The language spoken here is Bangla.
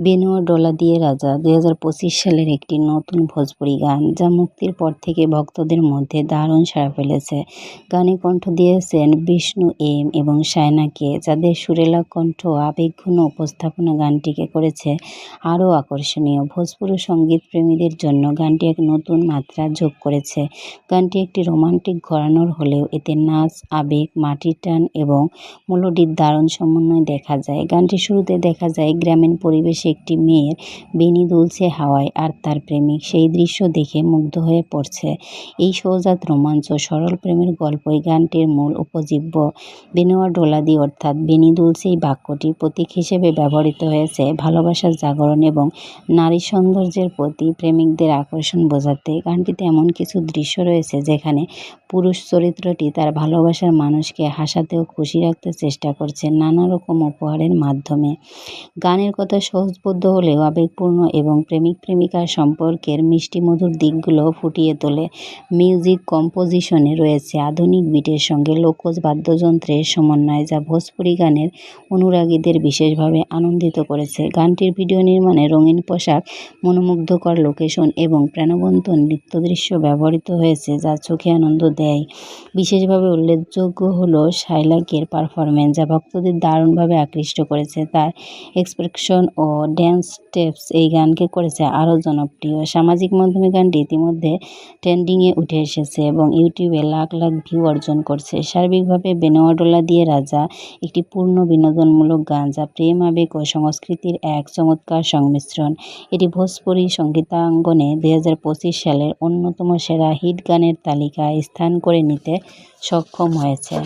বেনুয়া ডলা দিয়ে রাজা দুই হাজার পঁচিশ সালের একটি নতুন ভোজপুরি গান, যা মুক্তির পর থেকে ভক্তদের মধ্যে দারুণ সাড়া ফেলেছে। গানে কণ্ঠ দিয়েছেন বিষ্ণু এম এবং সায়নাকে যাদের সুরেলা কণ্ঠ আবেগঘন উপস্থাপনা গানটিকে করেছে আরও আকর্ষণীয়। ভোজপুরি সংগীত প্রেমীদের জন্য গানটি এক নতুন মাত্রা যোগ করেছে। গানটি একটি রোমান্টিক ঘরানোর হলেও এতে নাচ, আবেগ, মাটির টান এবং মেলোডির দারুণ সমন্বয় দেখা যায়। গানটি শুরুতে দেখা যায় গ্রামীণ পরিবেশে একটি মেয়ের বেনি দুলছে হাওয়ায় আর তার প্রেমিক সেই দৃশ্য দেখে মুগ্ধ হয়ে পড়ছে। এই সৌজাত রোমাঞ্চ, সরল প্রেমের গল্পই গানটির মূল উপজীব্য বেনোয়া ডোলাদি, অর্থাৎ বেনি দুলছে এই বাক্যটি প্রতীক হিসেবে ব্যবহৃত হয়েছে ভালোবাসার জাগরণ এবং নারী সৌন্দর্যের প্রতি প্রেমিকদের আকর্ষণ বোঝাতে। গানটিতে এমন কিছু দৃশ্য রয়েছে যেখানে পুরুষ চরিত্রটি তার ভালোবাসার মানুষকে হাসাতে ও খুশি রাখতে চেষ্টা করছে নানা রকম উপহারের মাধ্যমে। গানের কথা সহজবোধ্য হলেও আবেগপূর্ণ এবং প্রেমিক প্রেমিকার সম্পর্কের মিষ্টি মধুর দিকগুলো ফুটিয়ে তোলে। মিউজিক কম্পোজিশনে রয়েছে আধুনিক বিটের সঙ্গে লোকজ বাদ্যযন্ত্রের সমন্বয় যা ভোজপুরি গানের অনুরাগীদের বিশেষভাবে আনন্দিত করেছে। গানটির ভিডিও নির্মাণে রঙিন পোশাক, মনোমুগ্ধকর লোকেশন এবং প্রাণবন্ত নৃত্যদৃশ্য ব্যবহৃত হয়েছে যা চোখে আনন্দ দেয়। বিশেষভাবে উল্লেখযোগ্য হলো শাইলাকের পারফরমেন্স যা ভক্তদের দারুণভাবে আকৃষ্ট করেছে। তার এক্সপ্রেশন ও ড্যান্স স্টেপস এই গানকে করেছে আরও জনপ্রিয়। সামাজিক মাধ্যমে গানটি ইতিমধ্যে ট্রেন্ডিংয়ে উঠে এসেছে এবং ইউটিউবে লাখ লাখ ভিউ অর্জন করছে। সার্বিকভাবে বেনোয়াডোলা দিয়ে রাজা একটি পূর্ণ বিনোদনমূলক গান যা প্রেম, আবেগ ও সংস্কৃতির এক চমৎকার সংমিশ্রণ। এটি ভোজপুরি সঙ্গীতাঙ্গনে দুই হাজার পঁচিশ সালের অন্যতম সেরা হিট গানের তালিকায় স্থান করে নিতে সক্ষম হয়েছে।